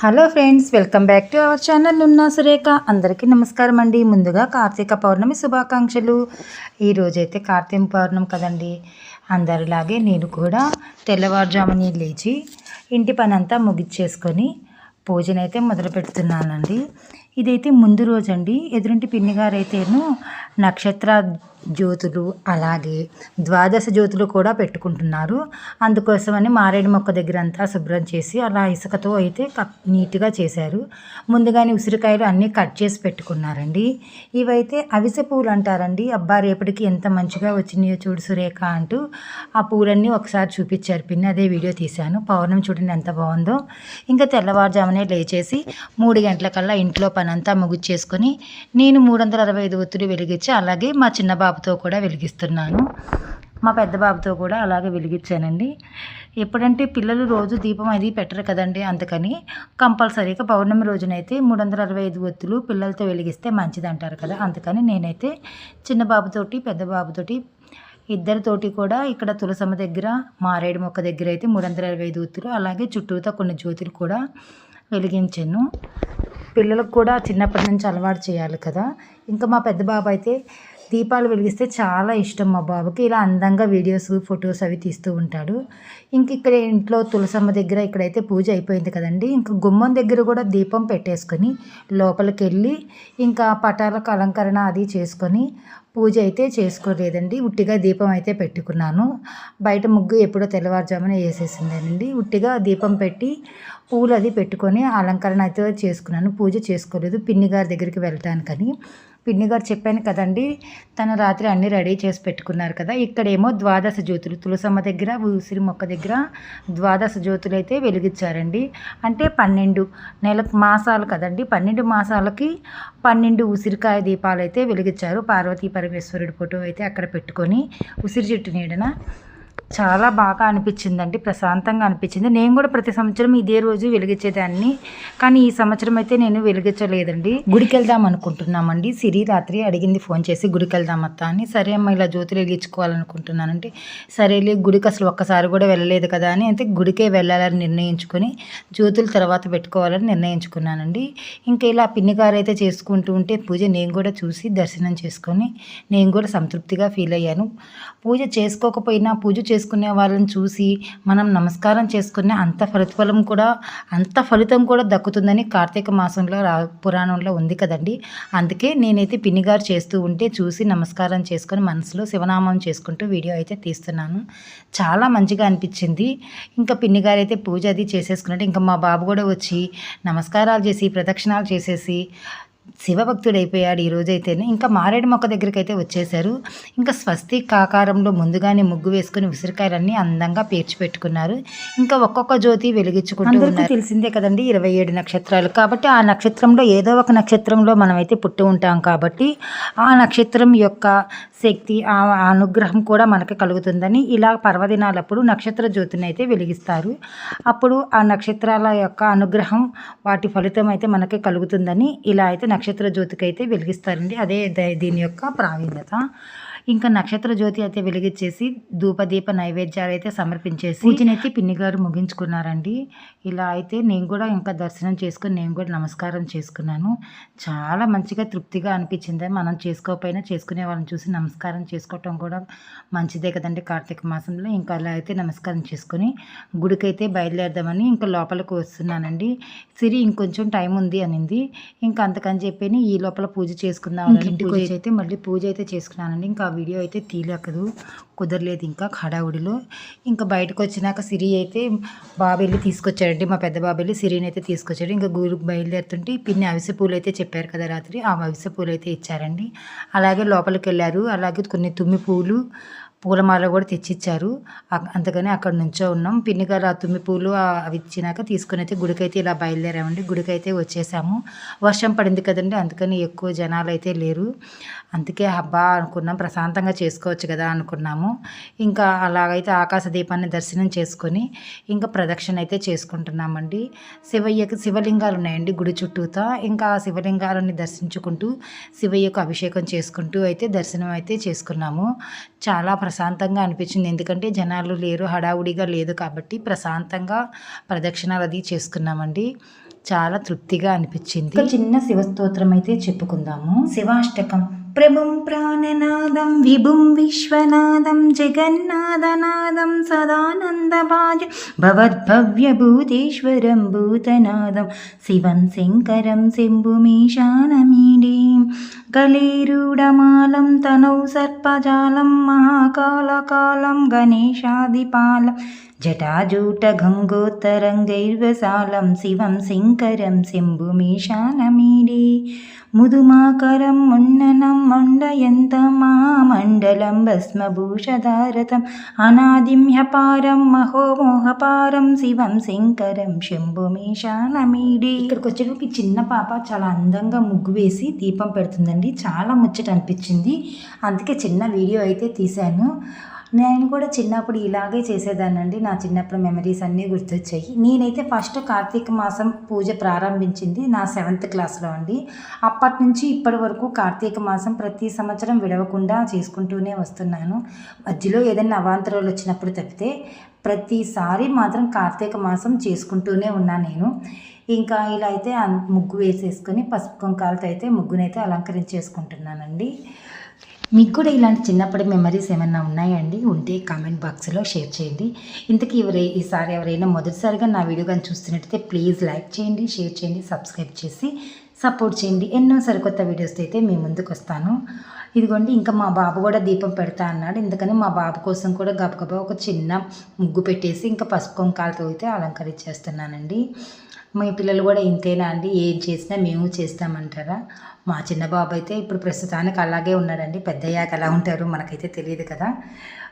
Hello friends welcome back to our channel ఉన్న సురేఖ. అందరికీ నమస్కారం అండి. ముందుగా కార్తీక పౌర్ణమి శుభాకాంక్షలు. ఈరోజైతే కార్తీక పౌర్ణమి కదండి. అందరిలాగే నేను కూడా తెల్లవారుజాముని లేచి ఇంటి పని అంతా ముగిచ్చేసుకొని పూజనైతే మొదలు పెడుతున్నానండి. ఇదైతే ముందు రోజండి. ఎదురింటి పిన్ని గారు అయితేను నక్షత్ర జ్యోతులు అలాగే ద్వాదశ జ్యోతులు కూడా పెట్టుకుంటున్నారు. అందుకోసమని మారేడు మొక్క దగ్గర అంతా శుభ్రం చేసి అలా ఇసుకతో అయితే కప్ నీట్గా చేశారు. ముందుగానే ఉసిరికాయలు అన్నీ కట్ చేసి పెట్టుకున్నారండి. ఇవైతే అవిసె పూలు అంటారండి. అబ్బా రేపటికి ఎంత మంచిగా వచ్చినాయో చూడు సురేఖ అంటూ ఆ పూలన్నీ ఒకసారి చూపించారు. పిన్ని అదే వీడియో తీశాను. పౌర్ణమి చూడండి ఎంత బాగుందో. ఇంకా తెల్లవారుజామునే లేచేసి మూడు గంటలకల్లా ఇంట్లో పనంతా ముగిచ్చేసుకొని నేను మూడు వందల అరవై ఐదు ఒత్తిడి వెలిగించి అలాగే మా చిన్నబాబు బాబుతో కూడా వెలిగిస్తున్నాను. మా పెద్ద బాబుతో కూడా అలాగే వెలిగించానండి. ఎప్పుడంటే పిల్లలు రోజు దీపం అది పెట్టరు కదండి అందుకని కంపల్సరీగా పౌర్ణమి రోజునైతే మూడు వందల అరవై ఐదు ఒత్తులు పిల్లలతో వెలిగిస్తే మంచిది అంటారు కదా. అందుకని నేనైతే చిన్న బాబుతోటి పెద్ద బాబుతోటి ఇద్దరితోటి కూడా ఇక్కడ తులసమ్మ దగ్గర మారేడు మొక్క దగ్గర అయితే మూడు వందల అరవై ఐదు ఒత్తులు అలాగే చుట్టూతో కొన్ని జ్యోతులు కూడా వెలిగించాను. పిల్లలకు కూడా చిన్నప్పటి నుంచి అలవాటు చేయాలి కదా. ఇంకా మా పెద్ద బాబు అయితే దీపాలు వెలిగిస్తే చాలా ఇష్టం మా బాబుకి. ఇలా అందంగా వీడియోస్ ఫొటోస్ అవి తీస్తూ ఉంటాడు. ఇంక ఇక్కడ ఇంట్లో తులసమ్మ దగ్గర ఇక్కడైతే పూజ అయిపోయింది కదండి. ఇంకా గుమ్మం దగ్గర కూడా దీపం పెట్టేసుకొని లోపలికి వెళ్ళి ఇంకా పటాలకు అలంకరణ అది చేసుకొని పూజ అయితే చేసుకోలేదండి. ఉట్టిగా దీపం అయితే పెట్టుకున్నాను. బయట ముగ్గు ఎప్పుడో తెల్లవారుజామున వేసేసిందేనండి ఉట్టిగా దీపం పెట్టి పూలు అది పెట్టుకొని అలంకరణ అయితే చేసుకున్నాను. పూజ చేసుకోలేదు. పిన్ని గారి దగ్గరికి వెళ్ళటానికని పిన్ని గారు చెప్పాను కదండి తన రాత్రి అన్నీ రెడీ చేసి పెట్టుకున్నారు కదా. ఇక్కడేమో ద్వాదశ జ్యోతులు తులసమ్మ దగ్గర ఉసిరి మొక్క దగ్గర ద్వాదశ జ్యోతులు అయితే వెలిగించారండి. అంటే పన్నెండు నెల మాసాలు కదండి పన్నెండు మాసాలకి పన్నెండు ఉసిరికాయ దీపాలు అయితే వెలిగించారు. పార్వతీ పరమేశ్వరుడి ఫోటో అయితే అక్కడ పెట్టుకొని ఉసిరి చెట్టు నీడన చాలా బాగా అనిపించిందండి ప్రశాంతంగా అనిపించింది. నేను కూడా ప్రతి సంవత్సరం ఇదే రోజు వెలిగించేదాన్ని. కానీ ఈ సంవత్సరం అయితే నేను వెలిగించలేదండి. గుడికి వెళ్దాం అనుకుంటున్నామండి. సిరి రాత్రి అడిగింది ఫోన్ చేసి గుడికి వెళ్దాం అత్త అని. సరే అమ్మ ఇలా జ్యోతులు వెలిగించుకోవాలనుకుంటున్నానంటే సరేలే గుడికి అసలు ఒక్కసారి కూడా వెళ్ళలేదు కదా అని అయితే గుడికే వెళ్ళాలని నిర్ణయించుకొని జ్యోతులు తర్వాత పెట్టుకోవాలని నిర్ణయించుకున్నానండి. ఇంకా ఇలా పిన్నికారు అయితే చేసుకుంటూ ఉంటే పూజ నేను కూడా చూసి దర్శనం చేసుకొని నేను కూడా సంతృప్తిగా ఫీల్ అయ్యాను. పూజ చేసుకోకపోయినా పూజ చేసుకునే వాళ్ళని చూసి మనం నమస్కారం చేసుకునే అంత ఫలితఫలం కూడా అంత ఫలితం కూడా దక్కుతుందని కార్తీక మాసంలో రా పురాణంలో ఉంది కదండి. అందుకే నేనైతే పిన్నిగారు చేస్తూ ఉంటే చూసి నమస్కారం చేసుకొని మనసులో శివనామం చేసుకుంటూ వీడియో అయితే తీస్తున్నాను. చాలా మంచిగా అనిపించింది. ఇంకా పిన్నిగారు అయితే పూజ అది చేసేసుకున్నట్టు ఇంకా మా బాబు కూడా వచ్చి నమస్కారాలు చేసి ప్రదక్షిణాలు చేసేసి శివభక్తుడైపోయాడు ఈ రోజైతేనే. ఇంకా మారేడు మొక్క దగ్గరికి అయితే వచ్చేసారు ఇంకా స్వస్తిక్ ఆకారంలో ముందుగానే ముగ్గు వేసుకుని ఉసిరికాయలన్నీ అందంగా పేర్చి పెట్టుకున్నారు. ఇంకా ఒక్కొక్క జ్యోతి వెలిగించుకుంటూ తెలిసిందే కదండి ఇరవై ఏడు నక్షత్రాలు. కాబట్టి ఆ నక్షత్రంలో ఏదో ఒక నక్షత్రంలో మనమైతే పుట్టి ఉంటాం కాబట్టి ఆ నక్షత్రం యొక్క శక్తి ఆ అనుగ్రహం కూడా మనకు కలుగుతుందని ఇలా పర్వదినాలప్పుడు నక్షత్ర జ్యోతిని అయితే వెలిగిస్తారు. అప్పుడు ఆ నక్షత్రాల యొక్క అనుగ్రహం వాటి ఫలితం అయితే మనకి కలుగుతుందని ఇలా అయితే నక్షత్ర జ్యోతికి అయితే వెలిగిస్తారండి. అదే దీని యొక్క ప్రావీణ్యత. ఇంకా నక్షత్ర జ్యోతి అయితే వెలిగించేసి ధూపదీప నైవేద్యాలు అయితే సమర్పించేసి పూజనైతే పిన్ని గారు ముగించుకున్నారండి. ఇలా అయితే నేను కూడా ఇంకా దర్శనం చేసుకుని నేను కూడా నమస్కారం చేసుకున్నాను. చాలా మంచిగా తృప్తిగా అనిపించింది. మనం చేసుకోకపోయినా చేసుకునే వాళ్ళని చూసి నమస్కారం చేసుకోవటం కూడా మంచిదే కదండి కార్తీక మాసంలో. ఇంకా అలా అయితే నమస్కారం చేసుకొని గుడికైతే బయలుదేరదామని ఇంకా లోపలికి వస్తున్నానండి. సిరి ఇంకొంచెం టైం ఉంది అనింది. ఇంకా అంతకని చెప్పి ఈ లోపల పూజ చేసుకుందాం ఇంటికి వచ్చి అయితే మళ్ళీ పూజ అయితే చేసుకున్నానండి. ఇంకా వీడియో అయితే తీలేకదు కుదరలేదు ఇంకా హడావుడిలో. ఇంకా బయటకు వచ్చినాక సిరి అయితే బాబు వెళ్ళి తీసుకొచ్చాడండి. మా పెద్ద బాబు వెళ్ళి సిరిని అయితే తీసుకొచ్చాడు. ఇంకా గుడికి బయలుదేరుతుంటే పిన్ని అవిసె పూలు అయితే చెప్పారు కదా రాత్రి. ఆ అవిసె పూలు అయితే ఇచ్చారండి. అలాగే లోపలికి వెళ్ళారు. అలాగే కొన్ని తుమ్మి పూలు పూలమాల కూడా తెచ్చిచ్చారు. అందుకని అక్కడ నుంచో ఉన్నాం. పిన్నిగారు ఆ తుమ్మి పూలు అవి ఇచ్చినాక తీసుకుని అయితే గుడికైతే ఇలా బయలుదేరామండి. గుడికైతే వచ్చేసాము. వర్షం పడింది కదండి అందుకని ఎక్కువ జనాలు అయితే లేరు. అందుకే హబ్బా అనుకున్నాం. ప్రశాంతంగా చేసుకోవచ్చు కదా అనుకున్నాము. ఇంకా అలాగైతే ఆకాశ దీపాన్ని దర్శనం చేసుకొని ఇంకా ప్రదక్షిణ అయితే చేసుకుంటున్నామండి. శివయ్యకి శివలింగాలు ఉన్నాయండి గుడి చుట్టూతా. ఇంకా ఆ శివలింగాలని దర్శించుకుంటూ శివయ్యకు అభిషేకం చేసుకుంటూ అయితే దర్శనం అయితే చేసుకున్నాము. చాలా ప్రశాంతంగా అనిపించింది. ఎందుకంటే జనాలు లేరు హడావుడిగా లేదు కాబట్టి ప్రశాంతంగా ప్రదక్షిణాలు అది చేసుకున్నామండి. చాలా తృప్తిగా అనిపించింది. ఒక చిన్న శివస్తోత్రం అయితే చెప్పుకుందాము. శివాష్టకం. ప్రభుం ప్రాణనాదం విభుం విశ్వనాదం జగన్నాథనాదం సదానందభాజ భవద్భవ్యభూతేశ్వరం భూతనాదం శివం శంకరం శంభుమీశానమీడీం. కలీరూఢమాలం తనౌ సర్పజాలం మహాకాలకాలం గణేశాదిపాలం జటాజూటగంగోత్తరంగైర్వసాలం శివం శంకరం శంభుమీశానమీడే. ముదుమాకరం మున్ననం మండయంత మండలం భస్మభూషధారతం అనాదింహపారం మహోమోహపారం శివం శంకరం శంభుమీశానమీడి ఇక్కడికి వచ్చేటప్పుడు చిన్న పాప చాలా అందంగా ముగ్గు వేసి దీపం పెడుతుందండి. చాలా ముచ్చట అనిపించింది. అందుకే చిన్న వీడియో అయితే తీశాను. నేను కూడా చిన్నప్పుడు ఇలాగే చేసేదానండి నా చిన్నప్పుడు మెమరీస్ అన్నీ గుర్తొచ్చాయి. నేనైతే ఫస్ట్ కార్తీక మాసం పూజ ప్రారంభించింది నా సెవెంత్ క్లాస్లో అండి. అప్పటి నుంచి ఇప్పటి వరకు కార్తీక మాసం ప్రతి సంవత్సరం విడవకుండా చేసుకుంటూనే వస్తున్నాను. మధ్యలో ఏదైనా అవాంతరాలు వచ్చినప్పుడు తప్పితే ప్రతిసారి మాత్రం కార్తీక మాసం చేసుకుంటూనే ఉన్నాను నేను. ఇంకా ఇలా అయితే ముగ్గు వేసేసుకొని పసుపు కుంకాలతో అయితే ముగ్గునైతే అలంకరించేసుకుంటున్నానండి. మీకు కూడా ఇలాంటి చిన్నప్పటి మెమరీస్ ఏమైనా ఉన్నాయండి? ఉంటే కామెంట్ బాక్స్లో షేర్ చేయండి. ఇంతకీ ఎవరై ఈసారి ఎవరైనా మొదటిసారిగా నా వీడియో కానీ చూస్తున్నట్టయితే ప్లీజ్ లైక్ చేయండి షేర్ చేయండి సబ్స్క్రైబ్ చేసి సపోర్ట్ చేయండి. ఎన్నో సరికొత్త వీడియోస్ అయితే మీ ముందుకు వస్తాను ఇదిగోండి ఇంకా మా బాబు కూడా దీపం పెడతా అన్నాడు. ఎందుకని మా బాబు కోసం కూడా గబగబా ఒక చిన్న ముగ్గు పెట్టేసి ఇంకా పసుపు కొంకాలతో అయితే అలంకరించేస్తున్నానండి. మీ పిల్లలు కూడా ఇంతేనా అండి? ఏం చేసినా మేము చేస్తామంటారా? మా చిన్న బాబు అయితే ఇప్పుడు ప్రస్తుతానికి అలాగే ఉన్నాడండి. పెద్దయ్యాక ఎలా ఉంటారు మనకైతే తెలియదు కదా.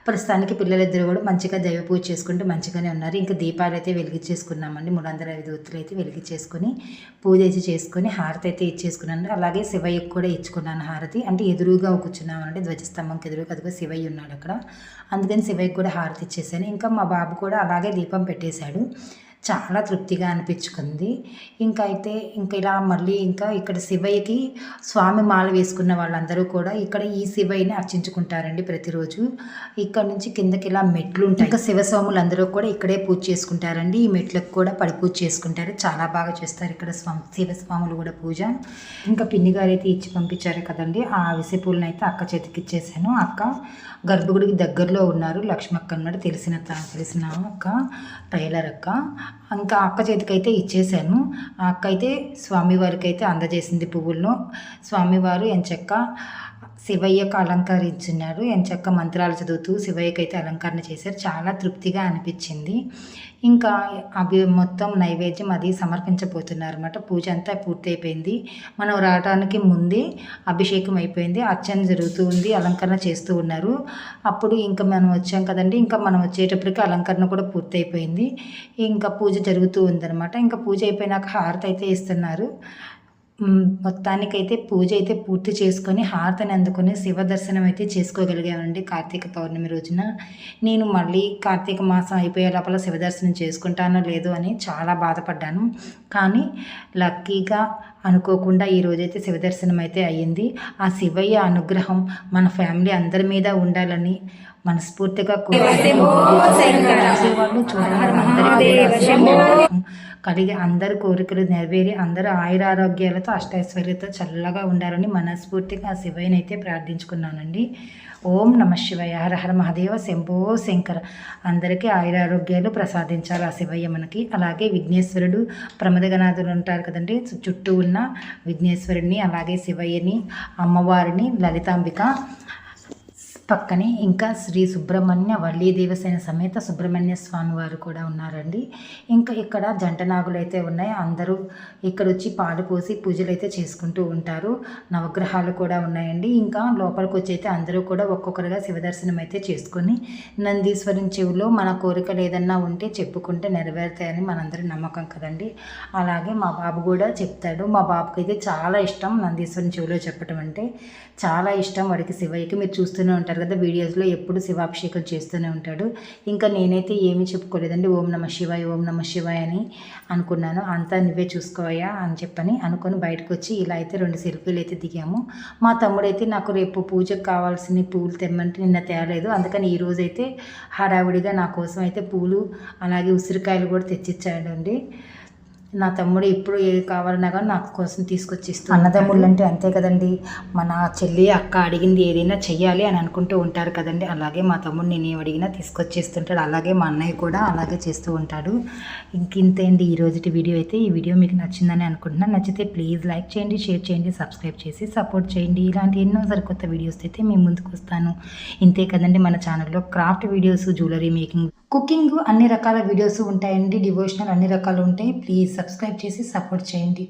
ప్రస్తుతానికి పిల్లలిద్దరు కూడా మంచిగా దైవ పూజ చేసుకుంటూ మంచిగానే ఉన్నారు. ఇంకా దీపాలు అయితే వెలిగించేసుకున్నామండి. మూడు వందల ఐదు ఒత్తులు అయితే వెలిగించేసుకొని పూజ అయితే చేసుకొని హారతి అయితే ఇచ్చేసుకున్నాను. అలాగే శివయ్యకు కూడా ఇచ్చుకున్నాను హారతి. అంటే ఎదురుగా కూర్చున్నామండి. ధ్వజస్తంభంకి ఎదురుగా అదిగో శివయ్య ఉన్నాడు అక్కడ. అందుకని శివయ్యకు కూడా హారతి ఇచ్చేసాను. ఇంకా మా బాబు కూడా అలాగే దీపం పెట్టేశాడు. చాలా తృప్తిగా అనిపించుకుంది. ఇంకా అయితే ఇంకా ఇలా మళ్ళీ ఇంకా ఇక్కడ శివయ్యకి స్వామి మాల వేసుకున్న వాళ్ళందరూ కూడా ఇక్కడ ఈ శివయ్యని అర్చించుకుంటారండి ప్రతిరోజు. ఇక్కడ నుంచి కిందకి ఇలా మెట్లు ఉంటాయి ఇంకా శివస్వాములు అందరూ కూడా ఇక్కడే పూజ చేసుకుంటారండి. ఈ మెట్లకు కూడా పడి పూజ చేసుకుంటారు. చాలా బాగా చేస్తారు ఇక్కడ స్వామి శివస్వాములు కూడా పూజ. ఇంకా పిన్ని గారు అయితే ఇచ్చి పంపించారు కదండి. ఆ అవిసె పూలను అయితే అక్క చేతికి ఇచ్చేసాను. అక్క గర్భగుడికి దగ్గరలో ఉన్నారు. లక్ష్మక్క అన్నాడు తెలిసిన తెలిసిన అక్క టైలర్ అక్క. ఇంకా అక్క చేతికైతే ఇచ్చేసాను. ఆ అక్క అయితే స్వామివారికి అయితే అందజేసింది పువ్వులను స్వామివారు ఎంచక్క శివయ్యకు అలంకరించున్నారు ఎంచక్క మంత్రాలు చదువుతూ శివయ్యకి అయితే అలంకరణ చేశారు. చాలా తృప్తిగా అనిపించింది. ఇంకా అవి మొత్తం నైవేద్యం అది సమర్పించబోతున్నారు అనమాట పూజ అంతా పూర్తయిపోయింది. మనం రావడానికి ముందే అభిషేకం అయిపోయింది. అర్చన జరుగుతూ ఉంది. అలంకరణ చేస్తూ ఉన్నారు. అప్పుడు ఇంకా మనం వచ్చాం కదండి. ఇంకా మనం వచ్చేటప్పటికి అలంకరణ కూడా పూర్తయిపోయింది. ఇంకా పూజ జరుగుతూ ఉందన్నమాట. ఇంకా పూజ అయిపోయినాక హారతి అయితే ఇస్తున్నారు. మొత్తానికైతే పూజ అయితే పూర్తి చేసుకొని హారతని అందుకొని శివ దర్శనం అయితే చేసుకోగలిగామండి కార్తీక పౌర్ణమి రోజున. నేను మళ్ళీ కార్తీక మాసం అయిపోయే లోపల శివ దర్శనం చేసుకుంటానో లేదో అని చాలా బాధపడ్డాను. కానీ లక్కీగా అనుకోకుండా ఈ రోజైతే శివ దర్శనం అయితే అయ్యింది. ఆ శివయ్య అనుగ్రహం మన ఫ్యామిలీ అందరి మీద ఉండాలని మనస్ఫూర్తిగా చూడాలి కలిగి అందరి కోరికలు నెరవేరి అందరూ ఆయురారోగ్యాలతో అష్టైశ్వర్యతో చల్లగా ఉండాలని మనస్ఫూర్తిగా ఆ శివయ్యనైతే ప్రార్థించుకున్నానండి. ఓం నమ శివయ హర హర మహాదేవ శంభో శంకర. అందరికీ ఆయురారోగ్యాలు ప్రసాదించాలి ఆ శివయ్య మనకి? అలాగే విఘ్నేశ్వరుడు ప్రమదగనాథులు ఉంటారు కదండి. చుట్టూ ఉన్న విఘ్నేశ్వరుడిని అలాగే శివయ్యని అమ్మవారిని లలితాంబిక పక్కనే ఇంకా శ్రీ సుబ్రహ్మణ్య వల్లీ దేవసేన సమేత సుబ్రహ్మణ్య స్వామి వారు కూడా ఉన్నారండి. ఇంకా ఇక్కడ జంట నాగులు అయితే ఉన్నాయి. అందరూ ఇక్కడ వచ్చి పాలు పోసి పూజలు అయితే చేసుకుంటూ ఉంటారు. నవగ్రహాలు కూడా ఉన్నాయండి. ఇంకా లోపలికి వచ్చి అయితే అందరూ కూడా ఒక్కొక్కరుగా శివదర్శనం అయితే చేసుకొని నందీశ్వరం చెవిలో మన కోరికలు ఏదన్నా ఉంటే చెప్పుకుంటే నెరవేరుతాయని మనందరి నమ్మకం కదండి. అలాగే మా బాబు కూడా చెప్తాడు. మా బాబుకి అయితే చాలా ఇష్టం నందీశ్వరం చెవిలో చెప్పటం అంటే. చాలా ఇష్టం వాడికి శివయ్యకి. మీరు చూస్తూనే ఉంటారు. ఉంటారు కదా వీడియోస్లో ఎప్పుడు శివాభిషేకం చేస్తూనే ఉంటాడు. ఇంకా నేనైతే ఏమీ చెప్పుకోలేదండి ఓం నమ శివాయ ఓం నమ శివాయ అని అనుకున్నాను. అంతా నువ్వే చూసుకోవయా అని చెప్పని అనుకొని బయటకు వచ్చి ఇలా అయితే రెండు సెల్ఫీలు అయితే దిగాము. మా తమ్ముడైతే నాకు రేపు పూజకు కావాల్సిన పూలు తెమ్మంటే నిన్న తేలేదు. అందుకని ఈరోజు అయితే హడావుడిగా నా కోసం అయితే పూలు అలాగే ఉసిరికాయలు కూడా తెచ్చిచ్చాడండి. నా తమ్ముడు ఎప్పుడు ఏది కావాలన్నా కానీ నాకు కోసం తీసుకొచ్చి అన్నదమ్ముళ్ళు అంటే అంతే కదండి. మన చెల్లి అక్క అడిగింది ఏదైనా చెయ్యాలి అని అనుకుంటూ ఉంటారు కదండి. అలాగే మా తమ్ముడు నేను ఏం అడిగినా తీసుకొచ్చేస్తుంటాడు. అలాగే మా అన్నయ్య కూడా అలాగే చేస్తూ ఉంటాడు. ఇంకింతే అండి ఈ రోజుటి వీడియో అయితే. ఈ వీడియో మీకు నచ్చిందని అనుకుంటున్నాను. నచ్చితే ప్లీజ్ లైక్ చేయండి షేర్ చేయండి సబ్స్క్రైబ్ చేసి సపోర్ట్ చేయండి. ఇలాంటి ఎన్నో సరికొత్త వీడియోస్ అయితే మేము ముందుకు వస్తాను. ఇంతే కదండి మన ఛానల్లో craft videos jewellery making cooking అన్ని రకాల వీడియోస్ ఉంటాయండి డివోషనల్ అన్ని రకాలు ఉంటాయి. ప్లీజ్ సబ్స్క్రైబ్ చేసి సపోర్ట్ చేయండి.